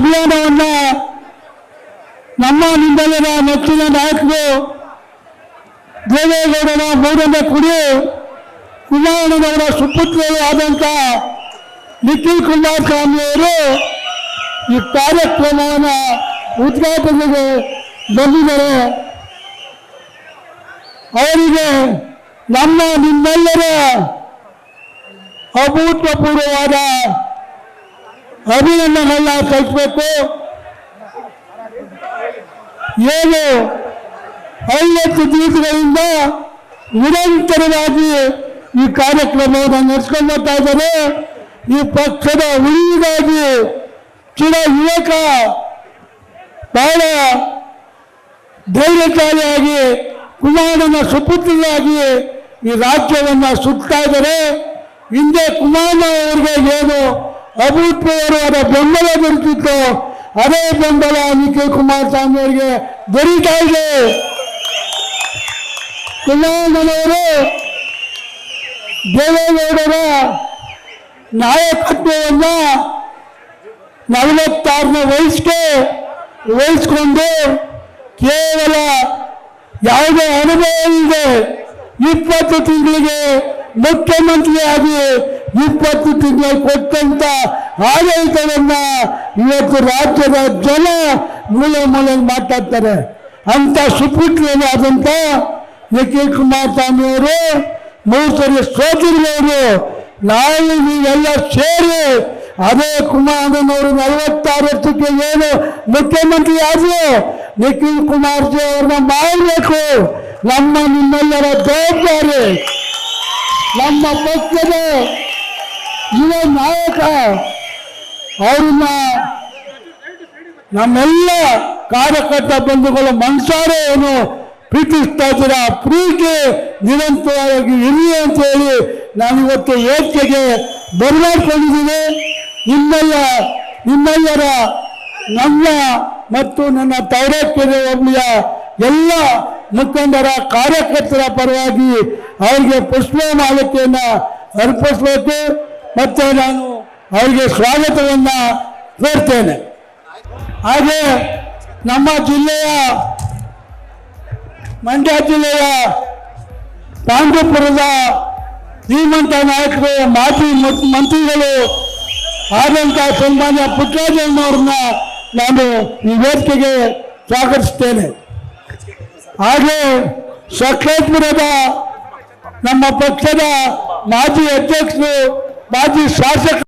ಅಭಿಯಾನವನ್ನ ನಮ್ಮ ನಿಮ್ಮೆಲ್ಲರ ನೆಚ್ಚಿನ ನಾಯಕರು ದೇವೇಗೌಡರ ಮೂರನೇ ಕುಡಿ. ಕುಮಾರಣ್ಣನವರ ಸುಪುತ್ರರು ಆದಂಥ ನಿಖಿಲ್ ಕುಮಾರ್ ಅವರು ಈ ಕಾರ್ಯಕ್ರಮವನ್ನು ಉದ್ಘಾಟನೆಗೆ ಬಂದಿದ್ದಾರೆ. ಅವರಿಗೆ ನಮ್ಮ ನಿಮ್ಮೆಲ್ಲರ ಅಭೂತಪೂರ್ವವಾದ ಅಭಿನಂದನೆಗಳನ್ನ ತಲುಪಬೇಕು ಏನು ಐವತ್ತು ದಿವಸಗಳಿಂದ ನಿರಂತರವಾಗಿ ಈ ಕಾರ್ಯಕ್ರಮವನ್ನು ನಡೆಸ್ಕೊಂಡು ಬರ್ತಾ ಇದ್ದಾರೆ. ಈ ಪಕ್ಷದ ಉಳಿವಿಗಾಗಿ ಚಿರ ಯುವಕ ಬಹಳ ಧೈರ್ಯಶಾಲಿಯಾಗಿ, ಕುಮಾರನ ಸುಪುತ್ರಿಯಾಗಿ ಈ ರಾಜ್ಯವನ್ನು ಸುತ್ತಾ ಇದ್ದಾರೆ. ಹಿಂದೆ ಕುಮಾರನ ಅವರಿಗೆ ಏನು ಅಭೂತಪೂರ್ವವಾದ ಬೆಂಬಲ ದೊರೆತಿತ್ತು. ಅದೇ ಬೆಂಬಲ ನಿಖಿಲ್ ಕುಮಾರಸ್ವಾಮಿ ಅವರಿಗೆ ದೊರೀತಾ ಇದೆ. ಕುಮಾರಣ್ಣನವರು ದೇವೇಗೌಡರ ನಾಯಕತ್ವವನ್ನ ನಲವತ್ತಾರನೇ ವಯಸ್ಸಿಗೆ ವಹಿಸ್ಕೊಂಡು ಕೇವಲ ಯಾವುದೇ ಅನುಭವ ಇಲ್ಲದೆ ಇಪ್ಪತ್ತು ತಿಂಗಳಿಗೆ ಮುಖ್ಯಮಂತ್ರಿಯಾಗಿ ಇಪ್ಪತ್ತು ತಿಂಗಳು ಕೊಟ್ಟಂತ ಆಡಳಿತವನ್ನ ಇವತ್ತು ರಾಜ್ಯದ ಜನ ಮೂಲೆ ಮೂಲೆ ಮಾತಾಡ್ತಾರೆ. ಅಂತ ಸುಪುತ್ರರಾದಂಥ ನಿಖಿಲ್ ಕುಮಾರಸ್ವಾಮಿ ಅವರು ಮೂರು ಸರಿ ಸೋತಿರುವವರು ನಾವು ನೀವೆಲ್ಲ ಸೇರಿ ಅದೇ ಕುಮಾರ್ ನಲವತ್ತಾರು ವರ್ಷಕ್ಕೆ ಏನು ಮುಖ್ಯಮಂತ್ರಿ ಆದ್ರು ನಿಖಿಲ್ ಕುಮಾರ್ಜಿ ಅವ್ರನ್ನ ಮಾಡಬೇಕು ನಮ್ಮ ನಿಮ್ಮೆಲ್ಲರ ಜವಾಬ್ದಾರಿ. ನಮ್ಮ ಪಕ್ಷದ ಯುವ ನಾಯಕ ಅವರನ್ನ ನಮ್ಮೆಲ್ಲ ಕಾರ್ಯಕರ್ತ ಬಂಧುಗಳು ಮನಸಾರೆ ಏನು ಪ್ರೀತಿಸ್ತಾ ಇದ್ದೀರ ಪ್ರೀತಿ ನಿರಂತರವಾಗಿ ಇರಲಿ ಅಂತ ಹೇಳಿ ನಾನು ಇವತ್ತು ಏಕೆಗೆ ಬರಮಾಡ್ಕೊಂಡಿದ್ದೀನಿ ನಿಮ್ಮೆಲ್ಲ, ನಿಮ್ಮೆಲ್ಲರ ನನ್ನ ಮತ್ತು ನನ್ನ ತೈರಕೆರೆ ಹೋಬಳಿಯ ಎಲ್ಲ ಮುಖಂಡರ ಕಾರ್ಯಕರ್ತರ ಪರವಾಗಿ ಅವರಿಗೆ ಪುಷ್ಪ ಮಾಲಿಕೆಯನ್ನು ಅರ್ಪಿಸಬೇಕು. ಮತ್ತೆ ನಾನು ಅವರಿಗೆ ಸ್ವಾಗತವನ್ನು ಕೋರ್ತೇನೆ ಹಾಗೆ ನಮ್ಮ ಜಿಲ್ಲೆಯ, ಮಂಡ್ಯ ಜಿಲ್ಲೆಯ ಪಾಂಡವಪುರದ ಶ್ರೀಮಂತ ನಾಯಕರು, ಮಾಜಿ ಮಂತ್ರಿಗಳು ಆದಂಥ ಸನ್ಮಾನ್ಯ ಪುಟ್ಟರಾಜಣ್ಣವ್ರನ್ನ ನಾನು ಈ ವೇದಿಕೆಗೆ ಸ್ವಾಗತಿಸ್ತೇನೆ. ಹಾಗೆ ಸಕಲೇಶ್ಪುರದ ನಮ್ಮ ಪಕ್ಷದ ಮಾಜಿ ಅಧ್ಯಕ್ಷರು ಮಾಜಿ ಶಾಸಕ